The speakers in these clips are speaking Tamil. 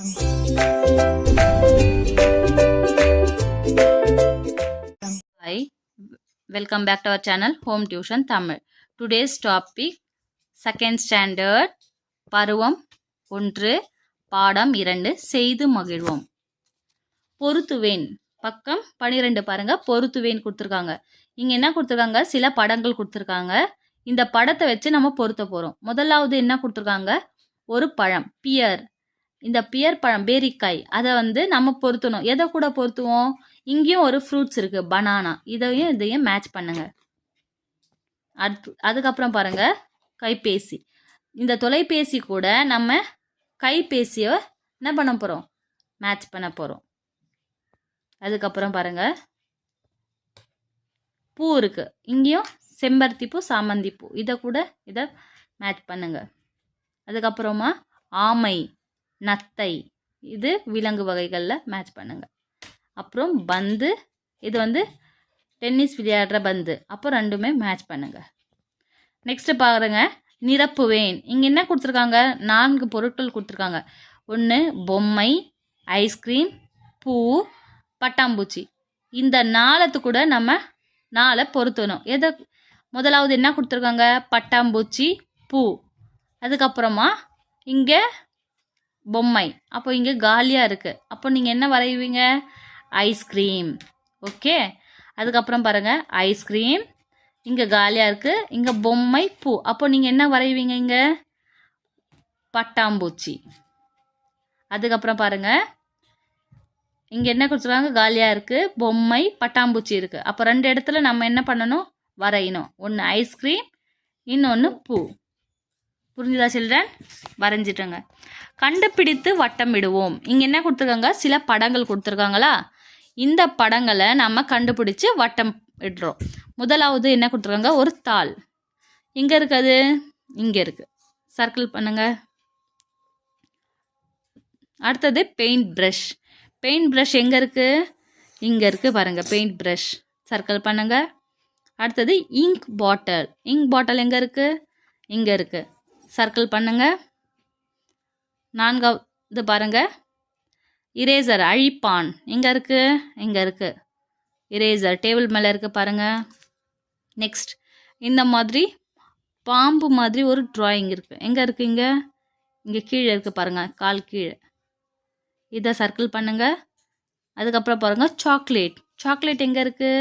Hi, welcome back to our channel Home Tuition Tamil. Today's topic second standard பருவம் ஒன்று பாடம் இரண்டு செய்து மகிழ்வோம். பொருத்துவேன். பக்கம் பனிரெண்டு பாருங்க பொருத்துவேன் கொடுத்துருக்காங்க. இங்க என்ன கொடுத்துருக்காங்க? சில படங்கள் கொடுத்துருக்காங்க. இந்த படத்தை வச்சு நம்ம பொருத்த போறோம். முதலாவது என்ன கொடுத்துருக்காங்க? ஒரு பழம் பியர் இந்த பியர் பழம் பேரிக்காய் அதை வந்து நம்ம பொருத்தணும். எதை கூட பொருத்துவோம்? இங்கேயும் ஒரு ஃப்ரூட்ஸ் இருக்குது பனானா இதையும் இதையும் மேட்ச் பண்ணுங்க. அடுத்து அதுக்கப்புறம் பாருங்க கைபேசி. இந்த தொலைபேசி கூட நம்ம கைபேசியை என்ன பண்ண போகிறோம் மேட்ச் பண்ண போகிறோம் அதுக்கப்புறம் பாருங்க பூ இருக்கு. இங்கேயும் செம்பருத்தி பூ சாமந்தி பூ. இதை கூட இதை மேட்ச் பண்ணுங்க. அதுக்கப்புறமா ஆமை. நத்தை. இது விலங்கு வகைகளில் மேட்ச் பண்ணுங்கள் அப்புறம் பந்து. இது வந்து டென்னிஸ் விளையாடுற பந்து. அப்போ ரெண்டுமே மேட்ச் பண்ணுங்கள் நெக்ஸ்ட்டு பாருங்க. நிரப்புவேன் இங்கே என்ன கொடுத்துருக்காங்க? நான்கு பொருட்கள் கொடுத்துருக்காங்க. ஒன்று பொம்மை ஐஸ்கிரீம் பூ பட்டாம்பூச்சி. இந்த நாளத்து கூட நம்ம நாளை பொருத்தணும். எதை? முதலாவது என்ன கொடுத்துருக்காங்க? பட்டாம்பூச்சி பூ. அதுக்கப்புறமா இங்கே பொம்மை. அப்போ இங்கே காலியாக இருக்குது அப்போ நீங்கள் என்ன வரைவீங்க ஐஸ்கிரீம் ஓகே அதுக்கப்புறம் பாருங்கள் ஐஸ்கிரீம் இங்கே காலியாக இருக்குது இங்கே பொம்மை பூ. அப்போ நீங்கள் என்ன வரைவீங்க இங்கே? பட்டாம்பூச்சி. அதுக்கப்புறம் பாருங்கள் இங்கே என்ன கொடுத்துருக்காங்க? காலியாக இருக்குது பொம்மை பட்டாம்பூச்சி இருக்குது அப்போ ரெண்டு இடத்துல நம்ம என்ன பண்ணணும்? வரையணும். ஒன்று ஐஸ்கிரீம் இன்னொன்று பூ. புரிஞ்சுதா சில்ட்ரன்? வரைஞ்சிட்டுங்க. கண்டுபிடித்து வட்டமிடுவோம். இங்கே என்ன கொடுத்துருக்காங்க? சில படங்கள் கொடுத்துருக்காங்களா? இந்த படங்களை நம்ம கண்டுபிடிச்சு வட்டம் விடுறோம் முதலாவது என்ன கொடுத்துருக்காங்க? ஒரு தாள். எங்கே இருக்குது. இங்கே இருக்கு. சர்க்கிள் பண்ணுங்க. அடுத்தது பெயிண்ட் ப்ரஷ் பெயிண்ட் ப்ரஷ் எங்கே இருக்கு? இங்கே இருக்கு பாருங்க பெயிண்ட் ப்ரஷ் சர்க்கிள் பண்ணுங்க. அடுத்தது இங்க் பாட்டில் இங்க் பாட்டில் எங்கே இருக்கு? இங்கே இருக்குது சர்க்கிள் பண்ணுங்க. நான்காவது பாருங்க. இரேசர் அழிப்பான். எங்கே இருக்கு? இங்கே இருக்கு? இரேசர் டேபிள் மேலே இருக்கு பாருங்க. நெக்ஸ்ட் இந்த மாதிரி பாம்பு மாதிரி ஒரு டிராயிங் இருக்கு. எங்கே இருக்கு இங்கே? இங்கே கீழே இருக்கு பாருங்கள் கால் கீழே. இதை சர்க்கிள் பண்ணுங்க. அதுக்கப்புறம் பாருங்க சாக்லேட் சாக்லேட் எங்கே இருக்கு?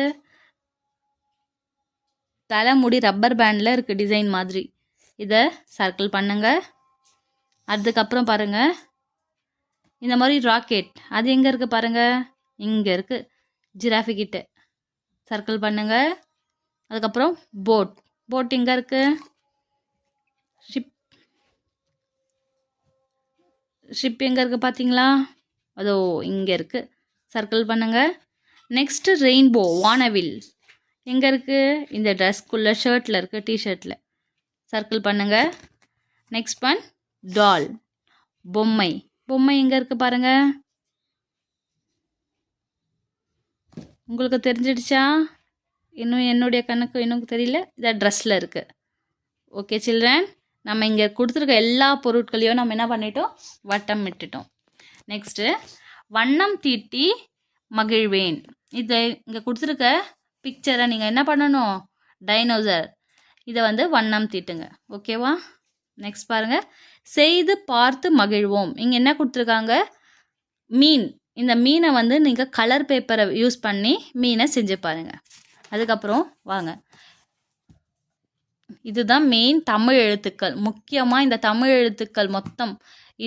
தலைமுடி ரப்பர் பேண்டில் இருக்குது டிசைன் மாதிரி. இதை சர்க்கிள் பண்ணுங்கள் அதுக்கப்புறம் பாருங்கள் இந்த மாதிரி ராக்கெட் அது எங்கே இருக்குது பாருங்கள் இங்கே இருக்குது ஜிராஃபி கிட்ட. சர்க்கிள் பண்ணுங்கள் அதுக்கப்புறம் போட் போட் எங்கே இருக்குது ஷிப் ஷிப் எங்கே இருக்குது பார்த்தீங்களா அதோ இங்கே இருக்குது சர்க்கிள் பண்ணுங்கள் நெக்ஸ்ட்டு ரெயின்போ வானவில். எங்கே இருக்குது இந்த ட்ரெஸ்க்குள்ளே ஷர்ட்டில் இருக்குது டிஷர்ட்டில் சர்க்கிள் பண்ணுங்கள் நெக்ஸ்ட் ஒன் டால் பொம்மை. பொம்மை எங்கே இருக்குது பாருங்கள் உங்களுக்கு தெரிஞ்சிடுச்சா? இன்னும் என்னுடைய கணக்கு இன்னும் தெரியல. இதை ட்ரெஸ்ஸில் இருக்குது ஓகே சில்ட்ரன் நம்ம இங்கே கொடுத்துருக்க எல்லா பொருட்களையும் நம்ம என்ன பண்ணிட்டோம்? வட்டம் விட்டுட்டோம். நெக்ஸ்ட்டு வண்ணம் தீட்டி மகிழ்வேன். இதை இங்கே கொடுத்துருக்க பிக்சரை நீங்கள் என்ன பண்ணணும்? டைனோசர் இதை வந்து வண்ணம் தீட்டுங்க. ஓகேவா? நெக்ஸ்ட் பாருங்கள் செய்து பார்த்து மகிழ்வோம். இங்கே என்ன கொடுத்துருக்காங்க? மீன். இந்த மீனை வந்து நீங்கள் கலர் பேப்பரை யூஸ் பண்ணி மீனை செஞ்சு பாருங்கள் அதுக்கப்புறம் வாங்க. இதுதான் மெயின் தமிழ் எழுத்துக்கள். முக்கியமாக இந்த தமிழ் எழுத்துக்கள் மொத்தம்.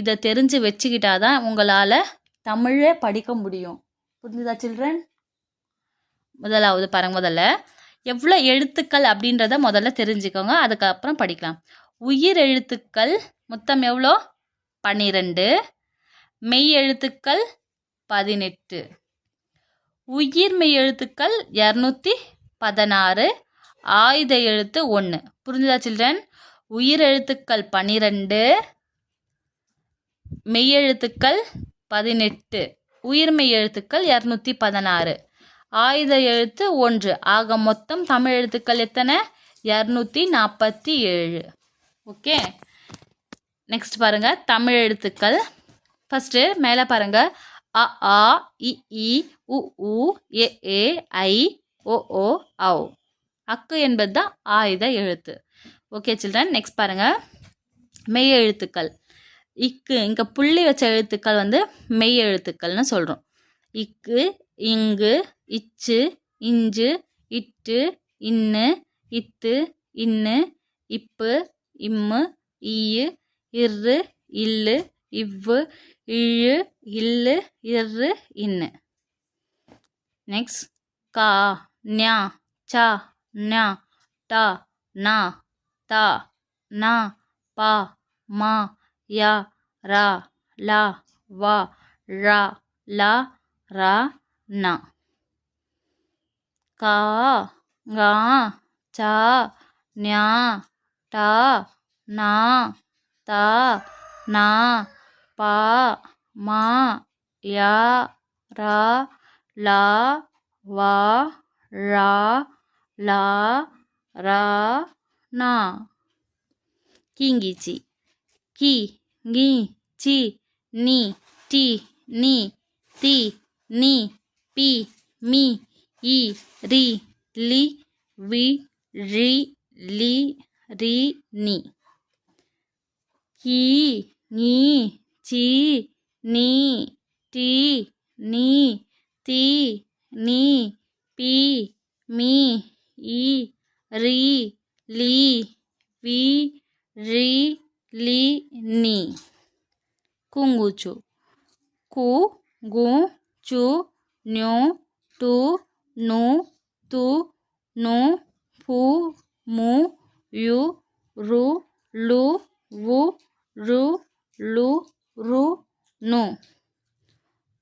இதை தெரிஞ்சு வச்சுக்கிட்டா தான் உங்களால் தமிழே படிக்க முடியும். புரிஞ்சுதா சில்ட்ரன் முதலாவது பாருங்க முதல்ல. எவ்வளோ எழுத்துக்கள் அப்படின்றத முதல்ல தெரிஞ்சுக்கோங்க. அதுக்கப்புறம் படிக்கலாம். உயிர் எழுத்துக்கள் மொத்தம் எவ்வளோ? பன்னிரெண்டு. மெய் எழுத்துக்கள் பதினெட்டு. உயிர் மெய் எழுத்துக்கள் இரநூத்தி பதினாறு. ஆயுத எழுத்து ஒன்று புரிஞ்சுதா சில்ட்ரன்? உயிர் எழுத்துக்கள் பன்னிரெண்டு. மெய்யெழுத்துக்கள் பதினெட்டு. உயிர்மெய் எழுத்துக்கள் இரநூத்தி பதினாறு. ஆயுத எழுத்து ஒன்று. ஆக மொத்தம் தமிழ் எழுத்துக்கள் எத்தனை? இரநூத்தி நாற்பத்தி ஏழு. ஓகே. நெக்ஸ்ட் பாருங்க. தமிழ் எழுத்துக்கள். ஃபஸ்ட்டு மேலே பாருங்க. அ ஆ இ இ உ உ ஏ ஏ ஐ ஓ ஓ ஔ. அக்கு என்பது தான் ஆயுத எழுத்து. ஓகே சில்ட்ரன் நெக்ஸ்ட் பாருங்க. மெய் எழுத்துக்கள். இக்கு இங்கே புள்ளி வச்ச எழுத்துக்கள் வந்து மெய் எழுத்துக்கள்னு சொல்கிறோம் இக்கு இங்கு இச்சு இஞ்சு இட்டு இன்னு இத்து இன்னு இப்பு இம்மு ஈயு இரு இல்லு இவ்வு இழு இல்லு இரு இன்னு. நெக்ஸ்ட் கா ஞா சா ஞா டா நா தா நா பா மா யா ரா லா வா ரா லா ரா நா. கா ngா சா ஞா டா நா தா நா பா மா யா ரா லா வா ரா லா ரா நா. கீங்கிச்சி. கி ngி சி நீ டி நீ தி நீ. பி மீ இ ரி லி வி ரி லி ரி நீ கி ngி சி நீ டி நீ தி நீ பி மீ இ ரி லி வி ரி லி நீ குங்குச்சு கு கு சு ஞு டு நு து நு பு மு யு ரு lu வு ரு lu ரு நு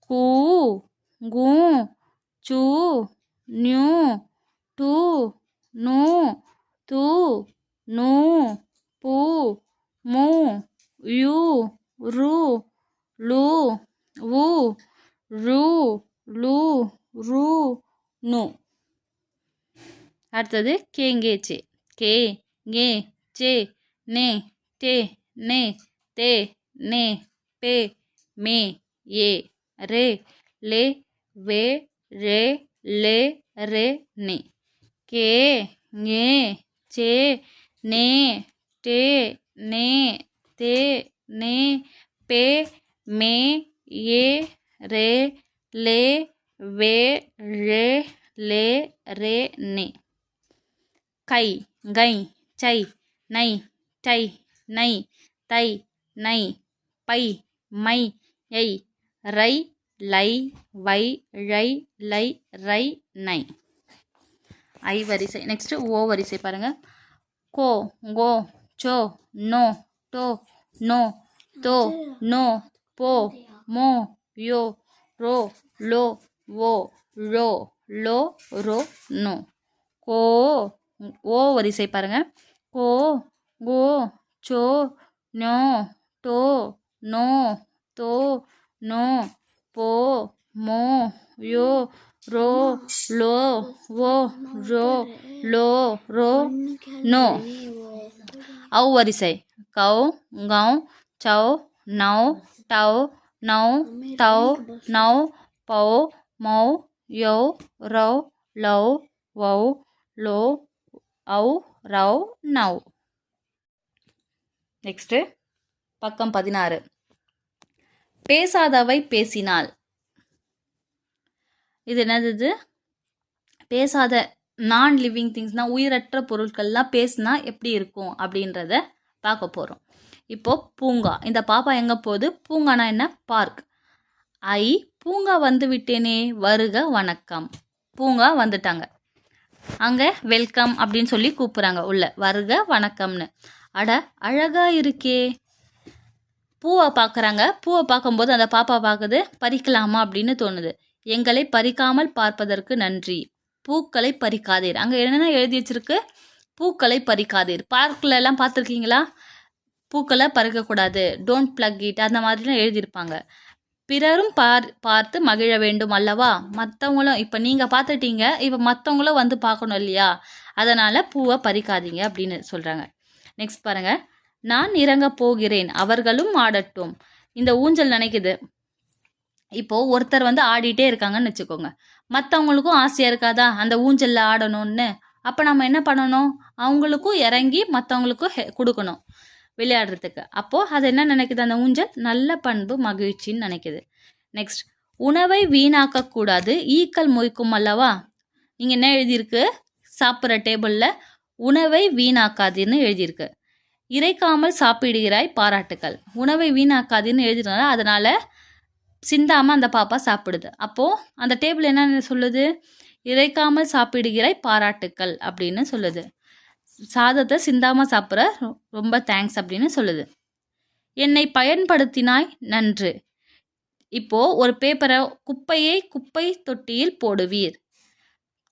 கு கு சு ஞு டு நு து நு பு மு யு ரு lu வு ரு லூ ரூ நு. அடுத்தது கேங்கே சே. கே கே சே நே டே நே தே நே பே மே ஏ ரே லே வே ரே லே ரே நே. கே ஞே சே நே டே நே தே நே பே மே ஏ ரே லே வே ழே லே ரே நே. கை கை சை நை டை நை தை நை. பை மை ஐ ரை லை வை ழை லை ரை நை. ஐ வரிசை. நெக்ஸ்ட் ஓ வரிசை பாருங்க. கோ கோ சோ நோ டோ நோ தோ நோ போ மோ யோ ரோ லோ ஓ ழோ லோ ரோ நோ கோ ஓ வரிசை பாருங்க. கோ கோ சோ நோ டோ நோ தோ நோ போ மோ யோ ரோ லோ ஓ ரோ லோ ரோ நோ. ஔ வரிசை கௌ கௌ சௌ நௌ டௌ நௌ தௌ நௌ பௌ மௌ யௌ ரௌ லௌ வௌ லோ ஔ ரௌ நௌ நெக்ஸ்ட்டு பக்கம் பதினாறு. பேசாதவை பேசினால். இது என்னது? இது பேசாத நான் லிவிங் திங்ஸ்னால் உயிரற்ற பொருட்கள்லாம் பேசினா எப்படி இருக்கும் அப்படின்றத பார்க்க போகிறோம் இப்போது பூங்கா. இந்த பாப்பா எங்கே போகுது? பூங்கானா என்ன? பார்க். ஐ பூங்கா வந்து விட்டேனே. வருக வணக்கம். பூங்கா வந்துட்டாங்க. அங்கே வெல்கம் அப்படின்னு சொல்லி கூப்பிட்றாங்க. உள்ள வருக வணக்கம்னு. அட அழகா இருக்கே. பூவை பார்க்குறாங்க. பூவை பார்க்கும்போது அந்த பாப்பா பார்க்குது பறிக்கலாமா அப்படின்னு தோணுது. எங்களை பறிக்காமல் பார்ப்பதற்கு நன்றி. பூக்களை பறிக்காதீர். அங்கே என்னென்ன எழுதி வச்சிருக்கு? பூக்களை பறிக்காதீர். பார்க்கில் எல்லாம் பார்த்துருக்கீங்களா? பூக்களை பறிக்கக்கூடாது டோன்ட் பிளக் இட் அந்த மாதிரிலாம் எழுதியிருப்பாங்க. பிறரும் பார் பார்த்து மகிழ வேண்டும் அல்லவா? மற்றவங்களும் இப்போ நீங்கள் பார்த்துட்டீங்க இப்போ மற்றவங்களும் வந்து பார்க்கணும் இல்லையா? அதனால் பூவை பறிக்காதீங்க அப்படின்னு சொல்கிறாங்க நெக்ஸ்ட் பாருங்கள் நான் இறங்க போகிறேன் அவர்களும் ஆடட்டும். இந்த ஊஞ்சல் நினைக்குது. இப்போ ஒருத்தர் வந்து ஆடிட்டே இருக்காங்கன்னு வச்சுக்கோங்க. மற்றவங்களுக்கும் ஆசையாக இருக்காதா? அந்த ஊஞ்சலில் ஆடணும்னு. அப்போ நம்ம என்ன பண்ணணும்? அவங்களுக்கும் இறங்கி மற்றவங்களுக்கும் ஹெ கொடுக்கணும். விளையாடுறதுக்கு. அப்போது அது என்ன நினைக்குது? அந்த ஊஞ்சல் நல்ல பண்பு மகிழ்ச்சின்னு நினைக்குது. நெக்ஸ்ட் உணவை வீணாக்கக்கூடாது ஈக்கள் மொய்க்கும் அல்லவா? நீங்கள் என்ன எழுதியிருக்கு? சாப்பிட்ற டேபிளில் உணவை வீணாக்காதீர்னு எழுதியிருக்கு. இறைக்காமல் சாப்பிடுகிறாய் பாராட்டுக்கள். உணவை வீணாக்காதுன்னு எழுதினால அதனால் சிந்தாமல் அந்த பாப்பா சாப்பிடுது. அப்போது அந்த டேபிள் என்ன சொல்லுது? இறைக்காமல் சாப்பிடுகிறாய் பாராட்டுக்கள் அப்படின்னு சொல்லுது. சாதத்தை சிந்தாமல் சாப்பிட்ற ரொ- ரொம்ப தேங்க்ஸ் அப்படின்னு சொல்லுது. என்னை பயன்படுத்தினாய் நன்று. இப்போ ஒரு பேப்பரை குப்பையை குப்பை தொட்டியில் போடுவீர்.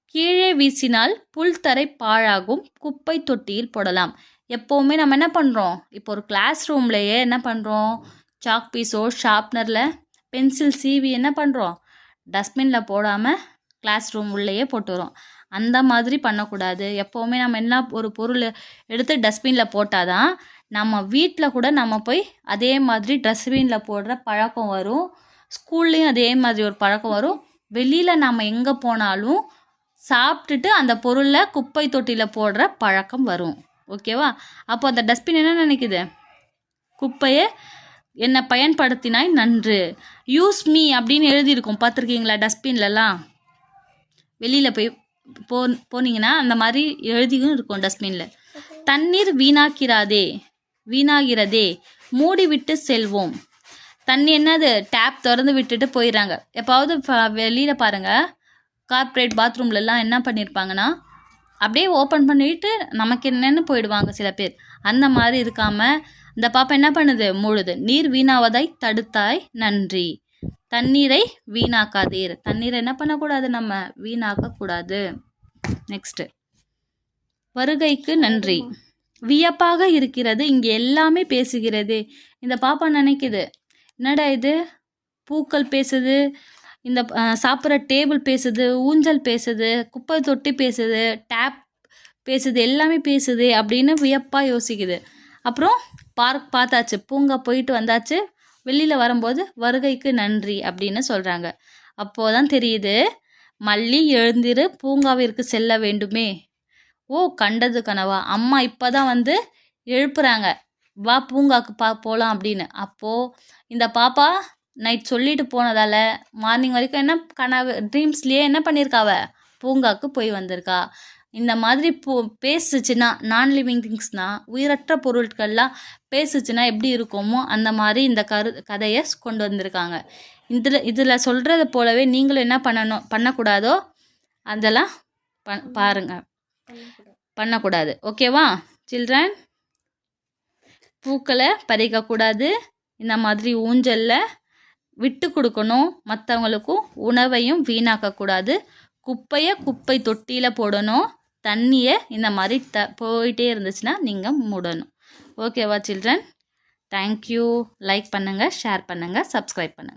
கீழே வீசினால் புல்தரை பாழாகும் குப்பை தொட்டியில் போடலாம். எப்போவுமே நம்ம என்ன பண்ணுறோம் இப்போ ஒரு கிளாஸ் ரூம்லையே என்ன பண்ணுறோம் சாக் பீஸோ ஷார்ப்னரில் பென்சில் சீவி என்ன பண்ணுறோம் டஸ்ட்பினில் போடாமல் கிளாஸ் ரூம் உள்ளேயே போட்டுறோம் அந்த மாதிரி பண்ணக்கூடாது. எப்போவுமே நம்ம என்ன ஒரு பொருள் எடுத்து டஸ்ட்பினில் போட்டால் தான் நம்ம வீட்டில் கூட நம்ம போய் அதே மாதிரி டஸ்ட்பினில் போடுற பழக்கம் வரும். ஸ்கூல்லையும் அதே மாதிரி ஒரு பழக்கம் வரும். வெளியில் நம்ம எங்கே போனாலும் சாப்பிட்டுட்டு அந்த பொருளை குப்பை தொட்டியில் போடுற பழக்கம் வரும். ஓகேவா? அப்போ அந்த டஸ்ட்பின் என்ன நினைக்குது? குப்பையை என்னை பயன்படுத்தினாய்? நன்று. யூஸ் மீ அப்படின்னு எழுதியிருக்கும். பார்த்துருக்கீங்களா டஸ்ட்பின்லலாம் வெளியில் போய் போ போனீங்கன்னா அந்த மாதிரி எழுதியும் இருக்கும் டஸ்ட்பினில் தண்ணீர் வீணாக்கிறாதே வீணாகிறதே மூடி விட்டு செல்வோம். தண்ணி என்னது? டேப் திறந்து விட்டுட்டு போயிடுறாங்க. எப்பாவது வெளியில் பாருங்கள் கார்ப்பரேட் பாத்ரூம்லலாம் என்ன பண்ணியிருப்பாங்கன்னா அப்படியே ஓப்பன் பண்ணிட்டு நமக்கு என்னென்னு போயிடுவாங்க சில பேர். அந்த மாதிரி இருக்காமல் இந்த பாப்பா என்ன பண்ணுது? மூழுது நீர் வீணாவதை தடுத்தாய் நன்றி. தண்ணீரை வீணாக்காதீர் தண்ணீரை என்ன பண்ணக்கூடாது? நம்ம வீணாக்கக்கூடாது. நெக்ஸ்ட்டு வருகைக்கு நன்றி. வியப்பாக இருக்கிறது. இங்கே எல்லாமே பேசுகிறது. இந்த பாப்பா நினைக்குது. என்னடா இது? பூக்கள் பேசுது. இந்த சாப்பிட்ற டேபிள் பேசுது. ஊஞ்சல் பேசுது. குப்பை தொட்டி பேசுது. டேப் பேசுது. எல்லாமே பேசுது அப்படின்னு வியப்பாக யோசிக்குது. அப்புறம் பார்க் பார்த்தாச்சு. பூங்கா போயிட்டு வந்தாச்சு. வெளியில் வரும்போது வருகைக்கு நன்றி அப்படின்னு சொல்கிறாங்க அப்போது தான் தெரியுது மல்லி எழுந்திரு பூங்காவிற்கு செல்ல வேண்டுமே. ஓ கண்டது கனவா. அம்மா இப்போ தான் வந்து எழுப்புறாங்க. வா பூங்காக்கு பா போகலாம் அப்படின்னு. அப்போது இந்த பாப்பா நைட் சொல்லிட்டு போனதால் மார்னிங் வரைக்கும் என்ன கனவு ட்ரீம்ஸ்லேயே என்ன பண்ணியிருக்காவ பூங்காக்கு போய் வந்திருக்கா. இந்த மாதிரி போ பேசுச்சுன்னா நான் லிவிங் திங்ஸ்னால் உயிரற்ற பொருட்கள்லாம் பேசுச்சுன்னா எப்படி இருக்குமோ அந்த மாதிரி இந்த கரு கதையை கொண்டு வந்திருக்காங்க. இதில் இதில் சொல்கிறது போலவே நீங்களும் என்ன பண்ணணும் பண்ணக்கூடாதோ அதெல்லாம் ப பாருங்கள் பண்ணக்கூடாது. ஓகேவா? சில்ட்ரன்? பூக்களை பறிக்கக்கூடாது. இந்த மாதிரி ஊஞ்சலில் விட்டு கொடுக்கணும். மற்றவங்களுக்கும் உணவையும் வீணாக்கக்கூடாது. குப்பையை குப்பை தொட்டியில் போடணும். தண்ணியை இந்த மாதிரி த போயிட்டே இருந்துச்சுன்னா நீங்கள் மூடணும். ஓகேவா சில்ட்ரன் தேங்க்யூ லைக் பண்ணுங்கள் ஷேர் பண்ணுங்கள் சப்ஸ்கிரைப் பண்ணுங்கள்